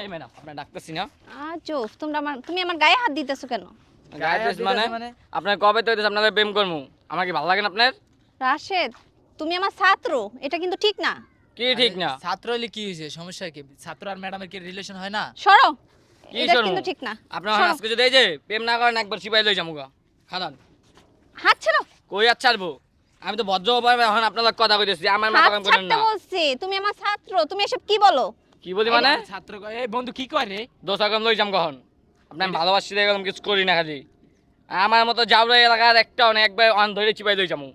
এই ম্যাডাম আপনার ডাকতেছি না। তোমরা আমার তুমি আমার গায়ে হাত দিতেছো কেন? গায়ে হাত মানে? দিতেছে মানে? আপনার কবে তো আপনাদের প্রেম করব আমার কি ভালো লাগে না আপনার? রাশেদ তুমি আমার ছাত্র এটা কিন্তু ঠিক না। কি ঠিক না? ছাত্র হলে কি হয়েছে? সমস্যা কি? ছাত্র আর ম্যাডামের কি রিলেশন হয় না? সরো। এটা কিন্তু ঠিক না। আপনার আজকে যদি এই যে প্রেম না করেন একবার সিপাই লই যামুগা। খাদান। হাত ছাড়ো। কই আর ছাড়বো? আমি তো ভদ্র ভাবে এখন আপনার কথা কইতেছি আমার মাথা কাম করেন না। তুমি আমার ছাত্র তুমি এসব কি বলো? কি বলি মানে? ছাত্র কয়, এই বন্ধু কি করে? দোষা কম লই যাম কখন? আপনার ভালোবাসি গেলাম কিছু করি না খালি। আমার মতো যাওয়া এলাকার একটা অনেক একবার অন ধরে চিপাই লই যামু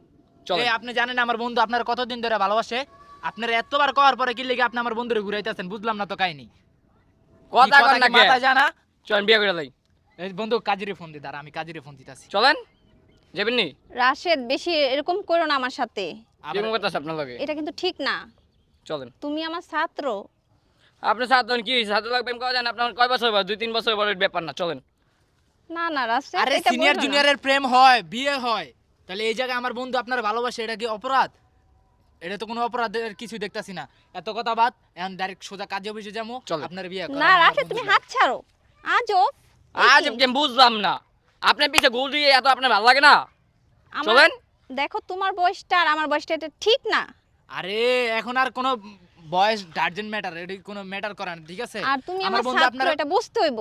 চল। এই আপনি জানেন আমার বন্ধু আপনার কতদিন ধরে ভালোবাসে? আপনার এতবার কওয়ার পরে কি লেগে আপনি আমার বন্ধুরে ঘুরাইতেছেন? বুঝলাম না তো কাহিনী। কথা কন না কে? মাথা জানা? চলেন বিয়ে করে লই। এই বন্ধু কাজিরে ফোন দি দাঁড়া আমি কাজিরে ফোন দিতাছি। চলেন। যাবেন নি? রাশেদ বেশি এরকম করো না আমার সাথে। কেমন করতেছে আপনার লগে? এটা কিন্তু ঠিক না। চলেন। তুমি আমার ছাত্র। আপনি সাতজন কি প্রেম করা আপনার কয় বছর বয়স? দুই তিন বছর বয়সের ব্যাপার না চলেন। না না আরে এটা সিনিয়র না। জুনিয়রের প্রেম হয় বিয়ে হয়। তাহলে এই জায়গায় আমার বন্ধু আপনার ভালোবাসে এটা কি অপরাধ? এটা তো কোনো অপরাধের কিছু দেখতাছি না। এত কথা বাদ এখন ডাইরেক্ট সোজা কাজে অফিসে যাব চলো। আপনার বিয়ে করা, না আমার রাশেদ তুমি হাত ছাড়ো। আজব আজ আমি বুঝলাম না। আপনার পিছে গোল দিয়ে এত আপনার ভালো লাগে না? চলেন। দেখো তোমার বয়সটা আর আমার বয়সটা এটা ঠিক না। আরে এখন আর কোনো বয়স ডার্জেন্ট ম্যাটার এটা কোনো ম্যাটার করে না ঠিক আছে আর তুমি আমার বন্ধু আপনার এটা বুঝতে হইব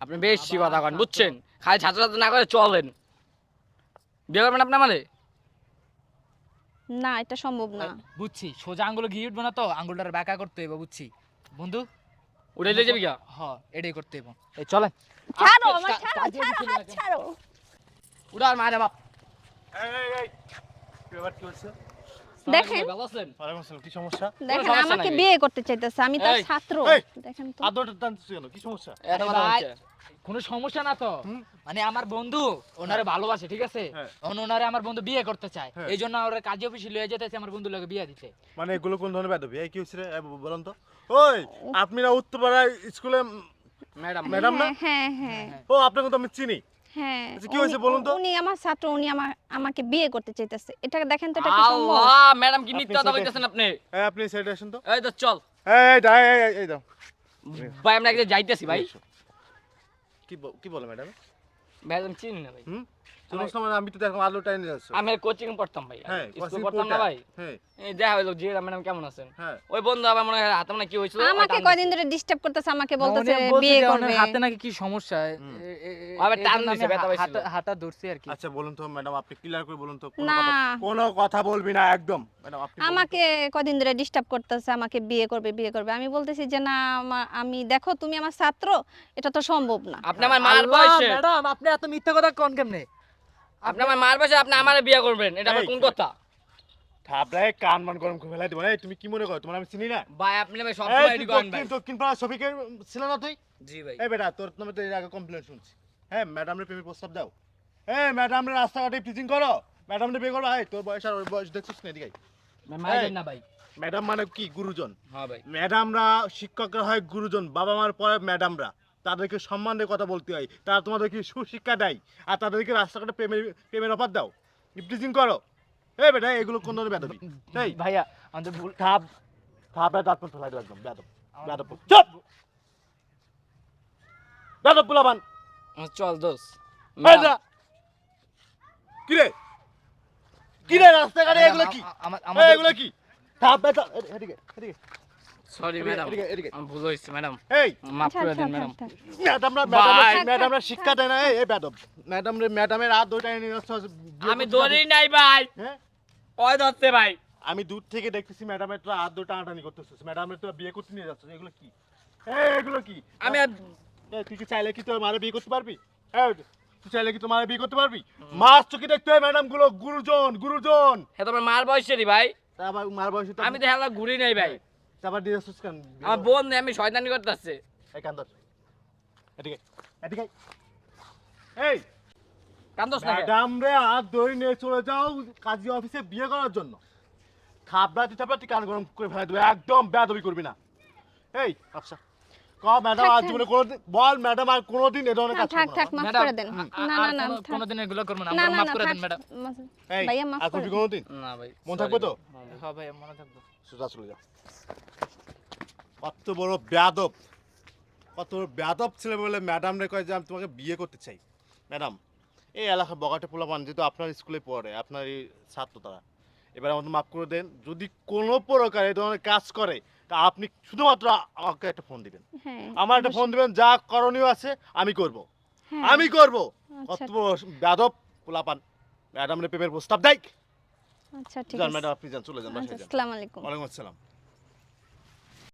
আপনি বেশি কথা কন বুঝছেন খালি ছাত্র ছাত্র না করে চলেন বিয়ে করবেন আপনি আমাদের না এটা সম্ভব না বুঝছি সোজা আঙ্গুল গিয়ে উঠবো না তো আঙ্গুলটার ব্যাকা করতে হইব বুঝছি বন্ধু উঠে দিয়ে যাবি গা হ এটাই করতে হইব এই চলে ছাড়ো আমার কা- ছাড়ো ছাড়ো হাত। ছাড়ো উড়ার মারে বাপ দেখেন ভালো আছেন ওয়ালাইকুম আসসালাম, কি সমস্যা? দেখেন আমাকে বিয়ে করতে চাইতেছে আমি তার ছাত্র। দেখেন তো। আদরটা টানতেছো কেন? কি সমস্যা? ভাই, কোনো সমস্যা না তো? মানে আমার বন্ধু ওনারে ভালোবাসে ঠিক আছে? হ্যাঁ। ওনারে আমার বন্ধু বিয়ে করতে চায়। হ্যাঁ। এই জন্য ওরা কাজে অফিসে লয়ে যেতেছে আমার বন্ধু লোকে বিয়ে দিতে। মানে এগুলো কোন ধরনের এই কি হচ্ছে রে? বলুন তো। ওই আপনি না উত্তরপাড়ায় স্কুলে ম্যাডাম। ম্যাডাম না? হ্যাঁ হ্যাঁ হ্যাঁ। ও আপনাকে তো আমি চিনি। হ্যাঁ আচ্ছা, কি হয়েছে বলুন তো? উনি আমার ছাত্র উনি আমার আমাকে বিয়ে করতে চাইতেছে। এটা দেখেন তো এটা কি সম্ভব? আল্লাহ ম্যাডাম কি মিথ্যা কথা বলতেছেন আপনি? এই আপনি সাইডে আসেন তো। এই তো চল। এই এই দাও, এই, এই, এই দাও। ভাই আমরা একদিন যাইতেছি ভাই। কি কি বলে ম্যাডাম? ভাই আমি চিনি না ভাই। হুম? সমস্যা আমি তো দেখলাম আলো টাইনে যাচ্ছ আমি কোচিং পড়তাম ভাই। হ্যাঁ স্কুল পড়তাম না ভাই? হ্যাঁ। দেখা হইল জি ম্যাডাম কেমন আছেন? হ্যাঁ। ওই বন্ধু আবার মনে হয় হাতে মানে কি হয়েছিল? আমাকে কয়দিন ধরে ডিস্টার্ব করতেছে আমাকে বলতেছে বিয়ে করবে। হাতে নাকি কি সমস্যা? হুম। এ- এ- এ- আবার টান দিছে, ব্যথা পাইছিল। হাতটা- হাতটা আর কি। আচ্ছা বলুন তো ম্যাডাম আপনি ক্লিয়ার করে বলুন তো কোনো কথা কোনো কথা বলবি না একদম। ম্যাডাম আপনি আমাকে কদিন ধরে ডিস্টার্ব করতেছে আমাকে বিয়ে করবে বিয়ে করবে। আমি বলতেছি যে না আমি দেখো তুমি আমার ছাত্র এটা তো সম্ভব না। আপনি আমার মার আল্লাহ, বয়সে। ম্যাডাম আপনি এত মিথ্যা কথা কোন কেমনে? আপনি আমার মার বয়সে আপনি আমার বিয়ে করবেন। এটা কোন কথা? থাপড়ায় কান মান গরম করে ফেলাই দিব। তুমি কি মনে করো? তোমার আমি চিনি না? ভাই আপনি ভাই সব সময় এডি করেন ভাই। দক্ষিণ- পাড়া ছিল না তুই? জি ভাই। এই বেটা তোর নামে তো এর আগে কমপ্লেন শুনছি। হ্যাঁ ম্যাডাম রে প্রেমের প্রস্তাব দাও। এই ম্যাডাম রে রাস্তাঘাটে টিচিং করো। ম্যাডাম রে বিয়ে করো। এই তোর বয়স আর ওর বয়স দেখছিস না এদিকে মাইরেন। না ভাই। ম্যাডাম মানে কি? গুরুজন। হ্যাঁ ভাই। ম্যাডামরা শিক্ষকরা হয় গুরুজন। বাবা মার পরে ম্যাডামরা তাদেরকে সম্মান দিয়ে কথা বলতে হয়। তারা তোমাদেরকে সুশিক্ষা দেয়। আর তাদেরকে রাস্তাঘাটে প্রেমের প্রেমের অফার দাও। টিচিং করো। এই বেটা এগুলো কোন ধরনের বেদবি এই। ভাইয়া আমাদের ভুল থাপ থাপে দাঁত পর্যন্ত ফেলাই একদম বেদব বেদব চুপ! বেদব বুলাবান চল দোস। কি রে কি রে রাস্তাঘাটে এগুলো কি? এগুলো কি? থাপ বেটা এদিকে এদিকে। Sorry madam. আমি ভুল হয়েছে ম্যাডাম এই! মাফ করে দিন ম্যাডাম ম্যাডামরা ম্যাডামরা ম্যাডামরা শিক্ষা দেয় না এই বেদব ম্যাডাম রে ম্যাডামের হাত দুইটা আমি দৌড়ি নাই ভাই। হ্যাঁ? কয় ধরছে ভাই? আমি দূর থেকে দেখতেছি ম্যাডামের তো হাত দুটো টানাটানি করতেছিস ম্যাডামের তো বিয়ে করতে নিয়ে যাচ্ছে এগুলো কি? এই এগুলো কি? আমি তুই কি চাইলে কি তোর মারে বিয়ে করতে পারবি? তুই চাইলে কি তোর মারে বিয়ে করতে পারবি? মাস চোখে দেখতে হয় ম্যাডামগুলো গুরুজন গুরুজন। হে তোমার মার বয়সেরই ভাই। মার বয়সে তো আমি তো হেলা ঘুরি নাই ভাই। তারপর দিয়ে যাচ্ছিস কেন? আমার বোন নেই, আমি শয়তানি করতে আসছে এই কান্দর এদিকে এদিকে এই কান্দোস না ম্যাডাম রে হাত ধরে নিয়ে চলে যাও কাজী অফিসে বিয়ে করার জন্য। থাপড়াতে থাপড়াতে কান গরম করে ফেলে দেবে একদম বেয়াদবি করবি না। এই আচ্ছা। ক ম্যাডাম আজ জীবনে কোনোদিন বল ম্যাডাম আর কোনোদিন এ ধরনের কাজ থাক থাক মাফ করে দেন। না না না কোনোদিন এগুলো করব না। মাফ করে দেন ম্যাডাম। ভাইয়া মাফ করে কোনোদিন? না ভাই মন থাকবে তো? ভাই। হ্যাঁ ভাই। হ্যাঁ মনে থাকব। সোজা চলে যাও। কত বড় বেয়াদব। কত বেদব ছেলে বলে ম্যাডাম রে কয় যে আমি তোমাকে বিয়ে করতে চাই। ম্যাডাম এই এলাকার বগাটে পোলাপান যেহেতু আপনার স্কুলে পড়ে আপনার এই ছাত্র তারা। এবার আমাদের মাফ করে দেন যদি কোনো প্রকার এই ধরনের কাজ করে তা আপনি শুধুমাত্র আমাকে একটা ফোন দিবেন। হ্যাঁ আমার একটা ফোন দিবেন যা করণীয় আছে আমি করব। হ্যাঁ, আমি করব। আচ্ছা। কত বড় বেদব পোলাপান। ম্যাডাম রে প্রেমের প্রস্তাব দেয়। আচ্ছা ঠিক আছে। ম্যাডাম আপনি যান চলে যান আসসালামু বাসায় যান। আসসালামু আলাইকুম। ওয়ালাইকুম আসসালাম।